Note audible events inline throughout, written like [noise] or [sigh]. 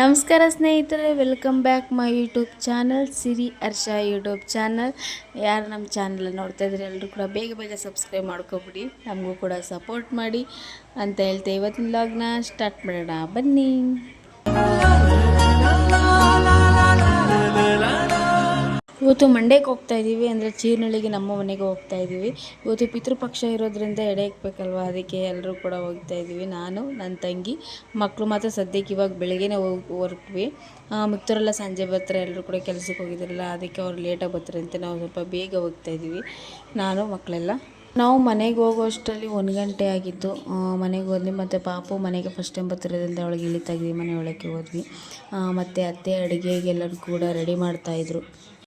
ನಮಸ್ಕಾರ ಸ್ನೇಹಿತರೆ welcome back my YouTube channel Siri Harsha YouTube channel ಯಾರು ನಮ್ಮ ಚಾನಲ್ ನೋಡ್ತಾ ಇದ್ರೆ ಎಲ್ಲರೂ ಕೂಡ ಬೇಗ ಬೇಗ ಸಬ್ಸ್ಕ್ರೈಬ್ ಮಾಡ್ಕೊಬಿಡಿ, ನಮಗೂ ಕೂಡ ಸಪೋರ್ಟ್ ಮಾಡಿ ಅಂತ ಹೇಳ್ತಾ ಇವತ್ತಿನ ಲಾಗ್ನ ಸ್ಟಾರ್ಟ್ ಮಾಡೋಣ. ಬನ್ನಿ. ಇವತ್ತು ಮಂಡ್ಯಕ್ಕೆ ಹೋಗ್ತಾ ಇದ್ದೀವಿ ಅಂದರೆ ಚೀರ್ನಳ್ಳಿಗೆ ನಮ್ಮ ಮನೆಗೆ ಹೋಗ್ತಾ ಇದ್ದೀವಿ ಇವತ್ತು ಪಿತೃಪಕ್ಷ ಇರೋದ್ರಿಂದ ಎಡೆ ಇಕ್ಬೇಕಲ್ವ ಅದಕ್ಕೆ ಎಲ್ಲರೂ ಕೂಡ ಹೋಗ್ತಾ ಇದ್ದೀವಿ ನಾನು ನನ್ನ ತಂಗಿ ಮಕ್ಕಳು ಮಾತ್ರ ಸದ್ಯಕ್ಕೆ ಇವಾಗ ಬೆಳಗ್ಗೆನೇ ಹೋಗಿ, ಹೊರಟ್ವಿ. ಮಿಕ್ತರೆಲ್ಲ ಸಂಜೆ ಬರ್ತಾರೆ ಎಲ್ಲರೂ ಕೂಡ ಕೆಲಸಕ್ಕೆ ಹೋಗಿದ್ರಲ್ಲ ಅದಕ್ಕೆ ಅವ್ರು ಲೇಟಾಗಿ ಬರ್ತಾರೆ ಅಂತ ನಾವು ಸ್ವಲ್ಪ ಬೇಗ ಹೋಗ್ತಾ ಇದ್ದೀವಿ ನಾನು ಮಕ್ಕಳೆಲ್ಲ ನಾವು ಮನೆಗೆ ಹೋಗೋ ಅಷ್ಟರಲ್ಲಿ ಒಂದು ಗಂಟೆ ಆಗಿತ್ತು. ಮನೆಗೆ ಹೋದ್ವಿ ಮತ್ತು ಪಾಪು ಮನೆಗೆ ಫಸ್ಟ್ ಟೈಮ್ ಬರ್ತಿರೋದ್ರಿಂದ ಅವಳಿಗೆ ಇಳಿತಾಗಿದ್ವಿ ಮನೆ ಒಳಗೆ ಹೋದ್ವಿ. ಮತ್ತು ಅತ್ತೆ ಅಡುಗೆಗೆಲ್ಲರೂ ಕೂಡ ರೆಡಿ ಮಾಡ್ತಾಯಿದ್ರು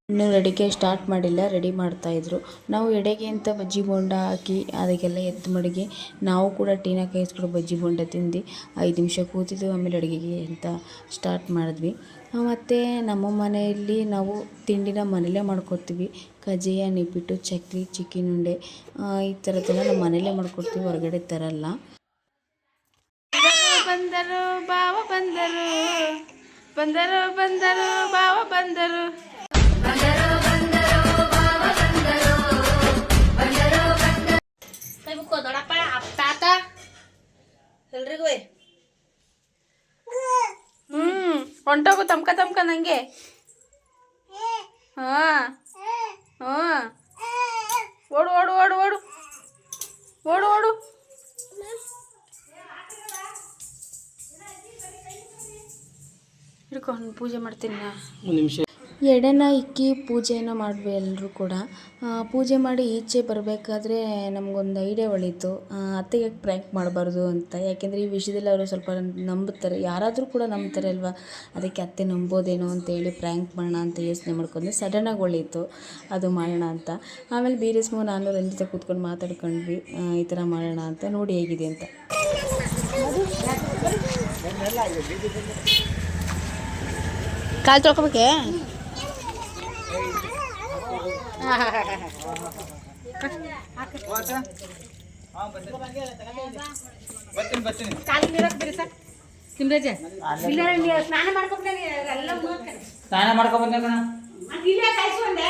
ಇನ್ನೂ ಅಡುಗೆ ಸ್ಟಾರ್ಟ್ ಮಾಡಿಲ್ಲ ರೆಡಿ ಮಾಡ್ತಾಯಿದ್ರು ನಾವು ಎಡೆಗೆ ಅಂತ ಬಜ್ಜಿ ಬೋಂಡ ಹಾಕಿ, ಅದಕ್ಕೆಲ್ಲ ಎತ್ತು ಮಡಗಿ, ನಾವು ಕೂಡ ಟೀನ ಕಾಯಿಸ್ಕೊಂಡು ಬಜ್ಜಿ ಬೋಂಡ ತಿಂದು ಐದು ನಿಮಿಷ ಕೂತಿದ್ದು, ಆಮೇಲೆ ಅಡುಗೆಗೆ ಅಂತ ಸ್ಟಾರ್ಟ್ ಮಾಡಿದ್ವಿ. ಮತ್ತು ನಮ್ಮ ಮನೆಯಲ್ಲಿ ನಾವು ತಿಂಡಿನ ಮನೇಲೇ ಮಾಡ್ಕೊತೀವಿ ಕಜ್ಜಿಯ, ನಿಪ್ಪಿಟ್ಟು, ಚಕ್ಲಿ, ಚಿಕನ್ ಉಂಡೆ ಈ ಥರದ್ದೆಲ್ಲ ನಮ್ಮ ಮನೇಲೇ ಮಾಡ್ಕೊಡ್ತೀವಿ, ಹೊರಗಡೆ ತರಲ್ಲ. ಬಂದರು, ಬಾವ ಬಂದರು. ಬಂದರು ಬಂದರು, ಬಾವ ಬಂದರು. ದೊಡ್ಡಪ್ಪ ತಾತ. ಎಲ್ರಿಗೂ ಹ್ಮ್ ಹೊಂಟೋಗು ತಮ್ಕ ತಮ್ಕ ನಂಗೆ. ಹಾ. ಹಾ. ಓಡು ಓಡು ಓಡು ಓಡು. ಓಡು ಓಡು. ಇಡ್ಕೊಂಡು ಪೂಜೆ ಮಾಡ್ತೀನಿ ನಾ. ಎಡೆನ ಇಕ್ಕಿ ಪೂಜೆಯನ್ನು ಮಾಡಿದ್ವಿ ಎಲ್ಲರೂ ಕೂಡ. ಪೂಜೆ ಮಾಡಿ ಈಚೆ ಬರಬೇಕಾದ್ರೆ ನಮಗೊಂದು ಐಡಿಯಾ ಹೊಳೀತು ಅತ್ತೆಗೆ ಯಾಕೆ ಪ್ರ್ಯಾಂಕ್ ಮಾಡಬಾರ್ದು ಅಂತ. ಯಾಕೆಂದರೆ ಈ ವಿಷಯದಲ್ಲಿ ಅವರು ಸ್ವಲ್ಪ ನಂಬುತ್ತಾರೆ. ಯಾರಾದರೂ ಕೂಡ ನಂಬ್ತಾರೆ ಅಲ್ವಾ? ಅದಕ್ಕೆ ಅತ್ತೆ ನಂಬೋದೇನೋ ಅಂತೇಳಿ ಪ್ರ್ಯಾಂಕ್ ಮಾಡೋಣ ಅಂತ ಯೋಚನೆ ಮಾಡ್ಕೊಂಡೆ ಸಡನ್ನಾಗಿ ಹೊಳೀತು ಅದು ಮಾಡೋಣ ಅಂತ. ಆಮೇಲೆ ಬೀರೇಸ್ಮು ನಾನು ರಂಜಿತ ಕೂತ್ಕೊಂಡು ಮಾತಾಡ್ಕೊಂಡ್ವಿ. ಈ ಥರ ಮಾಡೋಣ ಅಂತ. ನೋಡಿ ಹೇಗಿದೆ ಅಂತ. ಕಾಲು ತೊಳ್ಕೊಬೇಕೆ ತಿಮ್ರಜ ಇಲ್ಲ ನೀ ಸ್ನಾನ ಮಾಡ್ಕೊಂಡ್ರೆ ಎಲ್ಲ ಮುಗ್ದ್ಕಡೆ. ಸ್ನಾನ ಮಾಡ್ಕೊಂಡ್ ಬಂದೆ ಕಣ ಅದ್ ಇಲ್ಲೇ ಕಾಯ್ಸ್ಕೊಂಡೆ.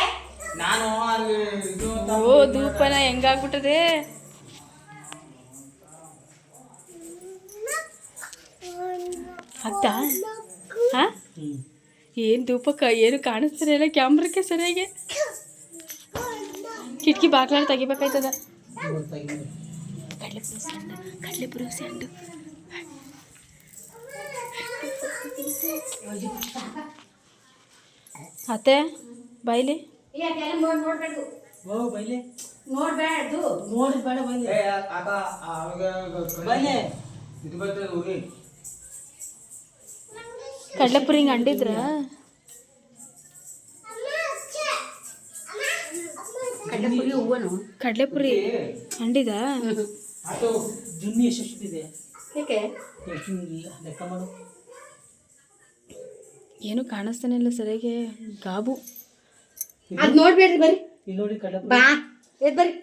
ನಾನು ಓ ಧೂಪನ ಹೆಂಗಾಗ್ಬಿಟ್ಟದೆ ಅತ್ತ ಹಾ ಏನು ಧೂಪಕ್ಕ ಏನು ಕಾಣಿಸ್ತಾನೆ ಇಲ್ಲ ಕ್ಯಾಮ್ರಕ್ಕೆ ಸರಿಯಾಗಿ ಕಿಟಕಿ ಬಾಗ್ಲಾರ ತೆಗಿಬೇಕಾಯ್ತದ ಕಡಲೆ ಪುರಿ ಸ್ಯಾಂಡು ಕಡಲೆ ಪುರಿ ಸ್ಯಾಂಡು ಅತ್ತೆ ಬಾಯ್ಲಿ ಏ, ಅದೆಲ್ಲ ನೋಡ್- ನೋಡ್ಬೇಕು. ಓ ಬೈಲೆ ನೋಡ್ಬ್ಯಾಡ್ದು. ಬರ್ತದೆ ಹೋಗಿ ಕಡಲೆ ಪುರಿ ಹಿಂಗೆ ಅಂಡಿದ್ರ? ಕಡ್ಲೆಪುರಿ ಹೂವನು. ಕಡಲೆ ಪುರಿ ಅಂಡಿದ? ಆಟೋ ಜುನ್ನಿ ಎಷ್ಟಿದೆ ಏಕೆ? ಎಷ್ಟು ಲೆಕ್ಕ ಮಾಡು. ಏನು ಕಾಣಿಸ್ತಾನೆ ಇಲ್ಲ ಸರಿಯಾಗಿ. ಗಾಬು. ಅದು ನೋಡ್ಬೇಡ್ರಿ ಬರ್ರಿ. ಇಲ್ಲಿ ನೋಡಿ ಬಾ. ಎದ್ ಬರ್ರಿ.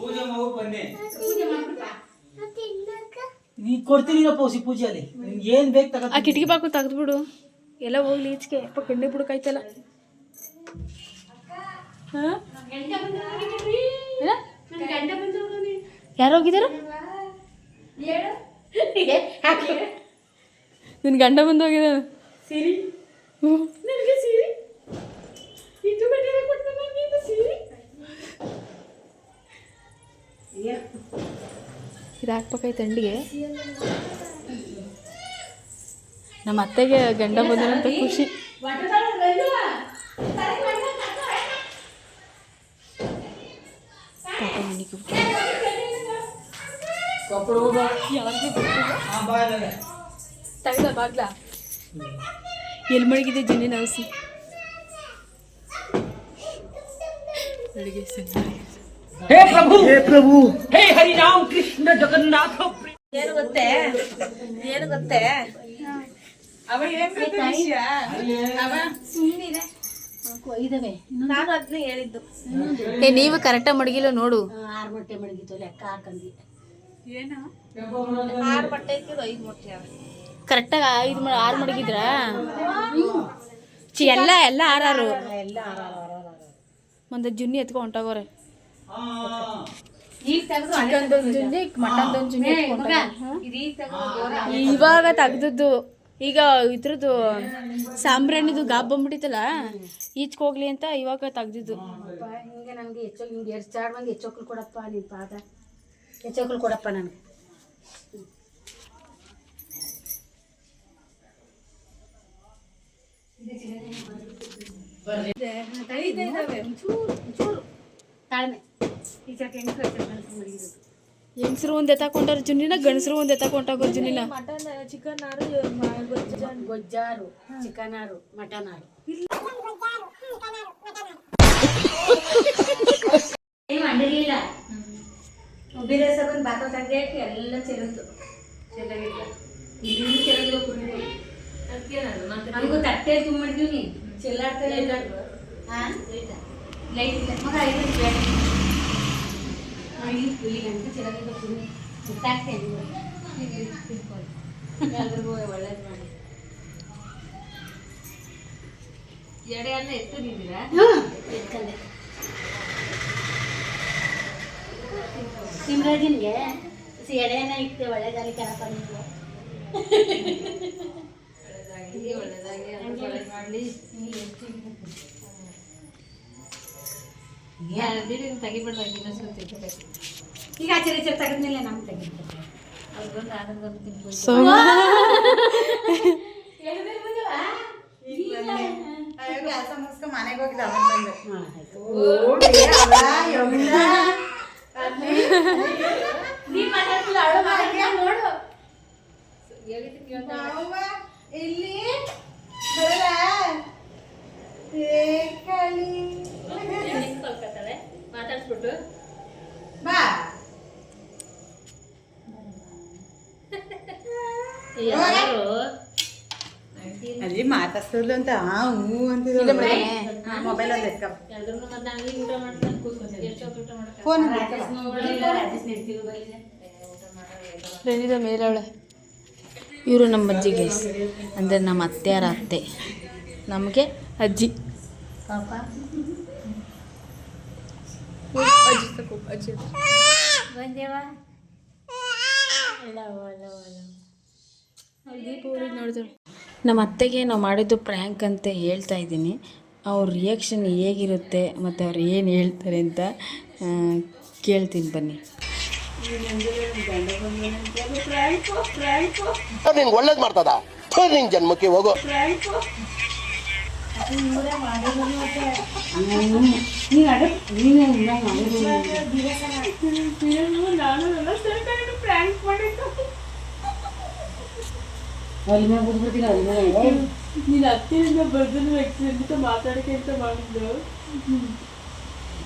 ಪೂಜೆ ಮಗು ಬನ್ನಿ. ಪೂಜೆ? ನೀ ಕೊಡ್ತೀನಿ ಪೌಸಿ ಪೂಜೆಯಲ್ಲಿ. ನಿಮ್ಗೆ ಏನು ಬೇಕು ತಗೋ ಆ ಕಿಟಕಿ ಬಾಕು ತೆಗೆದ್ಬಿಡು. ಎಲ್ಲ ಹೋಗ್ಲಿ ಈಚೆಗೆ. ಅಪ್ಪ ಕಣ್ಣೆ ಬಿಡಕಾಯ್ತಲ್ಲ. ಹಾಂ? ಯಾರು ಹಾಕು. ನಿನ್ನ ಗಂಡ ಬಂದು ಹೋಗಿದ್ದಾನೆ. ಸಿರಿ ನನಗೆ ಸೀರೆ ಇದು ಬಟ್ಟೆ ಕೊಡ್ತಾನೆ ನನಗೆ ಇದು ಸೀರೆ ಇದು ಹಾಕ್ಬೇಕಾಯ್ತು ಅಂಡಿಗೆ ನಮ್ಮ ಅತ್ತೆಗೆ ಗಂಡ ಬಂದನಂತ ಖುಷಿ. ತೆಗ್ದ ಬಾಗ್ಲ. ಎಲ್ಲಿ ಮಡಗಿದೆ ಜಿನ್ನಿನ ಹಸಿ ಅಡುಗೆ हे ಹೇ ಪ್ರಭು! ಹೇ ಪ್ರಭು! ಹೇ ಹರಿರಾಮ್ ಕೃಷ್ಣ ಜಗನ್ನಾಥ ಏನು ಗೊತ್ತೇ? ಏನು ಗೊತ್ತೇ? ಅವ ಏನ್ ಸುಮ್ಮನಿದೆ ನಾನು ಅದನ್ನ ಹೇಳಿದ್ದು. ಏ ನೀವು ಕರೆಕ್ಟ ಮಡಗಿಲ್ಲ ನೋಡು. ಆರು ಮೊಟ್ಟೆ ಮಡಗಿತ್ತು ಲೆಕ್ಕ ಹಾಕಂದಿ ಏನು? ಆರು ಮೊಟ್ಟೆ ಇತ್ತು ಐದು ಮೊಟ್ಟೆ ಕರೆಕ್ಟಾಗಿ ಐದು ಆರು ಮಡಗಿದ್ರ? ಚಿ ಎಲ್ಲ ಎಲ್ಲ ಆರಾರು. ಎಲ್ಲ ಆರಾರು ಒಂದು ಜುನ್ನಿ ಎತ್ಕೊಂಡು ಹೊಂಟೋಗೋರೆ. ಇವಾಗ ತೆಗ್ದದ್ದು ಈಗ ಇದ್ರದ್ದು ಸಾಂಬ್ರಾಣಿದು ಗಾಬ್ ಬಂದ್ಬಿಟ್ಟಿತ್ತಲ್ಲ ಈಚ್ಕೋಗ್ಲಿ ಅಂತ ಇವಾಗ ತೆಗ್ದಿದ್ದು. ಹಿಂಗೆ ನನಗೆ ಹೆಚ್ಚು ಹಿಂಗೆ ಎರಡು ಚಾಡ್ ಮಂದಿ ಹೆಚ್ಚೋಕ್ಲು ಕೊಡಪ್ಪ ನಿನ್ನ ಪಾದ. ಹೆಚ್ಚೋಕ್ಲು ಕೊಡಪ್ಪ ನನಗೆ. ತಾಳ್ಮೆ ಈ ಚಕ್ಕೆ ಹೆಂಗೆ ಮಡಗಿದ್ದು ಹೆಂಗಸರು ಒಂದ್ ಎತ್ತಾಕೊಂಡಾರ ಜುನ್ನಿನ ಗಂಡಸರು ಒಂದ್ ಎತ್ತಾಕೊಂಡಾಗ ಜುನ್ನಿನ? ಗೊಜ್ಜಾರು ಚಿಕನ್ ಆರು ಮಟನ್ ಏನು ಮಾಡಿರಲಿಲ್ಲ? ಉಬ್ಬಿರ ಬಂದು ಬಾತ ತಂದೆ ಎಲ್ಲ ಚೆಲ್ಲದ್ದು ಚೆಲ್ಲಾಗಿಲ್ಲ ಇಲ್ಲಿ ಕುಡಿದು ನನಗೂ ತಟ್ಟೆ ತುಂಬ ಮಾಡಿದೀವಿ ಚೆಲ್ಲಾಡ್ತಾ ಇಲ್ಲ. ಹಾಂ ಲೈಟ್ ಇಲ್ಲ. ಮಗ ಐದು ಇಲ್ಲಿ ಇಲ್ಲಿ ಗಂಟೆ ಚೆಲ್ಲಾಗಿಲ್ಲ ಕುಡಿ ಗೊತ್ತಾಗ್ತೇನೆ ಎಲ್ರಿಗೂ ಒಳ್ಳೇದು ಮಾಡಿ. ಎಡೆಯನ್ನ ಅನ್ನ ಹ್ಮ್ ಎತ್ಕಂಡೆ ಸಿಮ್ರಾಜಿನ್ಗೆ ಎಡೆಯನ್ನ ಇಟ್ಟು ಒಳ್ಳೇದಾಗಿ ಕೆಲಸ ಒಳ್ಳೆದಾಗಿ ಒಳ್ಳೆದಾಗಿ ಮಾಡಿ. ಒಳ್ಳೇದ್ ಮಾಡ್ಲಿ ಈಗ ಆಚಾರ ಈಚೆ ತೆಗೆದ್ಮೇಲೆ ನಮ್ಗೆ ತೆಗಿತಾರೆ ಅವ್ರಿಗೊಂದು ಆನಂದೊಂದು ತಿನ್ಬೋದು ಸೊ ಮನೆಗೆ ಹೋಗಿದ್ದ [laughs] ಬಂದು. ಇಲ್ಲಿ. ಮಾತಾಡ್ಸ್ಬಿಟ್ಟು ಬಾ. ಯಾರು? ಅಲ್ಲಿ ಮಾತಾಡ್ಸೋದು ಅಂತ ಅಂತಿದ್ರು ಮೊಬೈಲ್ ಅಲ್ಲಿ ಎತ್ಕ ಫೋನ್ ರೆನಿದ ಮೇಲವಳೆ. ಇವರು ನಮ್ಮ ಅಜ್ಜಿ ಅಜ್ಜಿಗೆ. ಅಂದರೆ ನಮ್ಮ ಅತ್ತೆಯರ ಅತ್ತೆ. ನಮಗೆ ಅಜ್ಜಿ. ಪಾಪ ಬಂದೇವಾ ನಮ್ಮ ಅತ್ತೆಗೆ ನಾವು ಮಾಡಿದ್ದು ಪ್ರ್ಯಾಂಕ್ ಅಂತ ಹೇಳ್ತಾ ಇದ್ದೀನಿ. ಅವ್ರ ರಿಯಾಕ್ಷನ್ ಹೇಗಿರುತ್ತೆ ಮತ್ತು ಅವ್ರು ಏನು ಹೇಳ್ತಾರೆ ಅಂತ ಕೇಳ್ತೀನಿ ಬನ್ನಿ. ನಿಂಗೆ ಒಳ್ಳೇದು ಮಾಡ್ತದ. ನಿನ್ ಜನ್ಮಕ್ಕೆ ಹೋಗೋ. ನೀನು ಅಡ ನೀನು ಅಲ್ಲಿ ಮೇಲೆ ನೀನು ಹತ್ತಿರಿಂದ ಬರ್ದಿನ ವ್ಯಕ್ತಿ ಅಂತ ಮಾತಾಡಕ್ಕೆ ಅಂತ ಮಾಡಿದ್ರು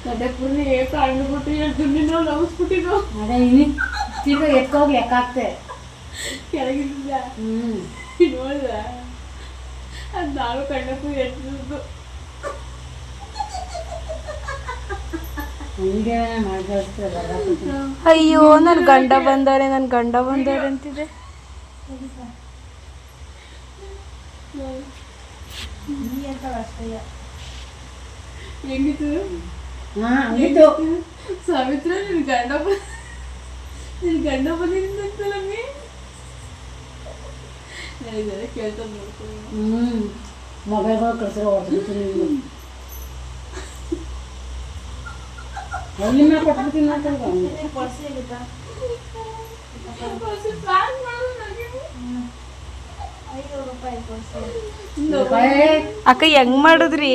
ಕಡಕ್ಪುರ್ನ ಏ ಕಾಣ್ಬಿಟ್ಟು ಎರಡು ನಾವು ನಗಿಸ್ಬಿಟ್ಟಿದ್ದು ಅದೇ ಇನ್ನು ತಿರ್ಗ ಎತ್ಕೋಗಿ ಕೆಳಗಿದ್ದ ಹ್ಞೂ ನೋಡಿದ? ಅದು ನಾನು ಹಂಗೆ ಮಾಡ್ಕೊಳ್ತದೆ ಅಯ್ಯೋ ನನ್ನ ಗಂಡ ಬಂದಾರೆ ನನ್ನ ಗಂಡ ಬಂದಾರೆ ಅಂತಿದೆ. ಹೆಂಗಿತ್ತು? ಸಾವಿತ್ರ ನಿನ್ ಗಂಡ ಬಂದ ನಿನ್ ಗಂಡ ಕೇಳ್ತಾ ನೋಡ್ತೀನಿ ಹ್ಞೂ ಮೊಬೈಲ್ಗಳು ಕಳ್ಸಿರೋ ಅಲ್ಲಿ ಮೇಲೆ ಕೊಟ್ಬಿಡ್ತೀನಿ ಅಂತ ಅಕ್ಕ ಹೆಂಗ್ ಮಾಡಿದ್ರಿ?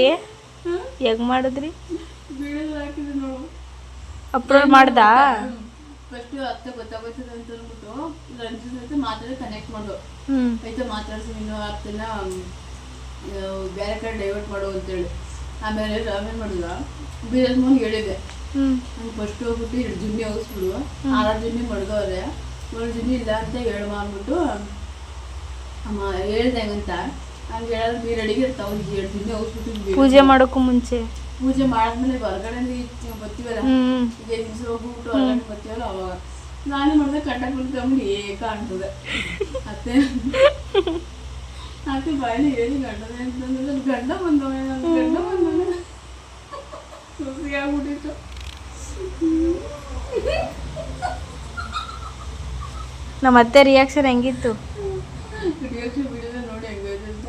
ಹೆಂಗ್ ಮಾಡಿದ್ರಿ? ಅಪ್ಲೋಡ್ ಮಾಡ್ದ? ಫಸ್ಟ್ ಅತ್ತೆ ಗೊತ್ತಾಗೋಯ್ತದೆ ಅಂತ ಅಂದ್ಬಿಟ್ಟು ರಂಜಿತ್ ಜೊತೆ ಮಾತಾಡಿ ಕನೆಕ್ಟ್ ಮಾಡು. ಆಯ್ತಾ ಮಾತಾಡ್ಸಿ ಇನ್ನೂ ಆಗ್ತಿಲ್ಲ ಬೇರೆ ಕಡೆ ಡೈವರ್ಟ್ ಮಾಡು ಅಂತೇಳಿ. ಆಮೇಲೆ ಆಮೇಲೆ ಮಾಡಿದ್ವಾ ಬೀರಲ್ ಮೋಹನ್ ಹೇಳಿದೆ ಹ್ಮ್. ಫಸ್ಟ್ ಹೋಗ್ಬಿಟ್ಟು ಎರಡು ಜುನ್ನಿ ಹೋಗಿಸ್ಬಿಡು. ಆರಾರು ಜುನ್ನಿ ಮಡ್ಗವ್ರೆ ಒಂದು ಜುನ್ನಿ ಇಲ್ಲ ಅಂತ ಹೇಳುವ ಅಂದ್ಬಿಟ್ಟು ಅಮ್ಮ ಹೇಳ್ದೆ ಹಂಗಂತ. ಹಂಗೆ ಹೇಳಿದ್ರೆ ನೀರು ಅಡಿಗೆ ಇರ್ತಾವ ಎರಡು ಜುನ್ನಿ ಹೋಗಿಸ್ಬಿಟ್ಟು ಪೂಜೆ ಮಾಡೋಕ್ಕೂ ಮುಂಚೆ. ಪೂಜೆ ಮಾಡಿದ್ಮೇಲೆ ಹೊರಗಡೆ ಬರ್ತೀವಲ್ಲ? ದಿವಸ ಹೋಗ್ಬಿಟ್ಟು ಹೊರಗಡೆ ಬರ್ತೀವಲ್ಲ ಅವಾಗ ನಾನು ಮಾಡಿದ್ರೆ ಕಟ್ಟ ಏಕ ಅಂತದೆ ಅತ್ತೆ ಅತ್ತೆ ಬಾಯಲ್ಲಿ ಹೇಳಿ ಗಂಡನೇ ಅಂತಂದ್ರೆ ಗಂಡ ಬಂದವನೇ ನನ್ನ ಗಂಡ ಬಂದವನೇ. ಖುಷಿ ಆಗ್ಬಿಟ್ಟಿತ್ತು. ನಮ್ಮ ಅತ್ತೆ ರಿಯಾಕ್ಷನ್ ಹೆಂಗಿತ್ತು? ರಿಯಾಕ್ಷನ್ ವಿಡಿಯೋದ ನೋಡಿ ಹೆಂಗೈತೆ ಅಂತ.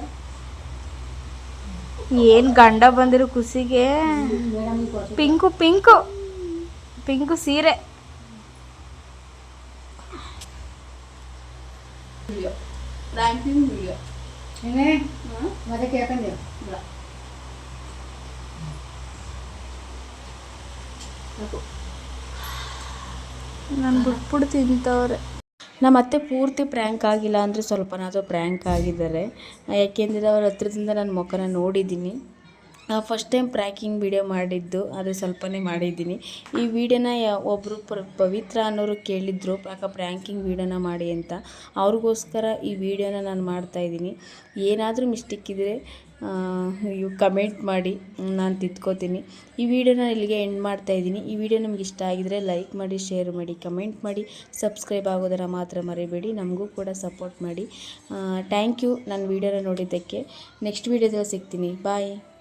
ಏನು ಗಂಡ ಬಂದಿರೋ ಖುಷಿಗೆ? Pink pink. ಪಿಂಕು ಸೀರೆ ವಿಡಿಯೋ ರ್ಯಾಂಕಿಂಗ್ ವಿಡಿಯೋ ಏನೇ ಮತ್ತೆ ಕೇಳ್ಕೊಂಡೆ ನಾನು ಬಿಟ್ಬಿಟ್ಟು ತಿಂತವ್ರೆ ನಮ್ಮ ಅತ್ತೆ ಪೂರ್ತಿ ಪ್ರ್ಯಾಂಕ್ ಆಗಿಲ್ಲ ಅಂದರೆ ಸ್ವಲ್ಪನಾದರೂ ಪ್ರ್ಯಾಂಕ್ ಆಗಿದ್ದಾರೆ. ಯಾಕೆಂದರೆ ಅವ್ರ ಹತ್ರದಿಂದ ನಾನು ಮುಖನ ನೋಡಿದ್ದೀನಿ. ಫಸ್ಟ್ ಟೈಮ್ ಪ್ರ್ಯಾಕಿಂಗ್ ವೀಡಿಯೋ ಮಾಡಿದ್ದು ಅದು ಸ್ವಲ್ಪನೇ ಮಾಡಿದ್ದೀನಿ. ಈ ವಿಡಿಯೋನ ಯಾ- ಒಬ್ಬರು ಪವಿತ್ರ ಅನ್ನೋರು ಕೇಳಿದ್ರು ಯಾಕ ಪ್ರ್ಯಾಂಕಿಂಗ್ ವೀಡಿಯೋನ ಮಾಡಿ ಅಂತ. ಅವ್ರಿಗೋಸ್ಕರ ಈ ವಿಡಿಯೋನ ನಾನು ಮಾಡ್ತಾಯಿದ್ದೀನಿ ಏನಾದರೂ ಮಿಸ್ಟೇಕ್ ಇದ್ದರೆ ಇವು ಕಮೆಂಟ್ ಮಾಡಿ, ನಾನು ತಿದ್ಕೋತೀನಿ. ಈ ವಿಡಿಯೋನ ಇಲ್ಲಿಗೆ ಎಂಡ್ ಮಾಡ್ತಾಯಿದ್ದೀನಿ ಈ ವಿಡಿಯೋ ನಿಮ್ಗೆ ಇಷ್ಟ ಆಗಿದರೆ ಲೈಕ್ ಮಾಡಿ ಶೇರ್ ಮಾಡಿ ಕಮೆಂಟ್ ಮಾಡಿ ಸಬ್ಸ್ಕ್ರೈಬ್ ಆಗೋದನ್ನು ಮಾತ್ರ ಮರಿಬೇಡಿ. ನಮಗೂ ಕೂಡ ಸಪೋರ್ಟ್ ಮಾಡಿ. ಥ್ಯಾಂಕ್ ಯು ನನ್ನ ವಿಡಿಯೋನ ನೋಡಿದ್ದಕ್ಕೆ. ನೆಕ್ಸ್ಟ್ ವಿಡಿಯೋದಲ್ಲಿ ಸಿಗ್ತೀನಿ. ಬಾಯ್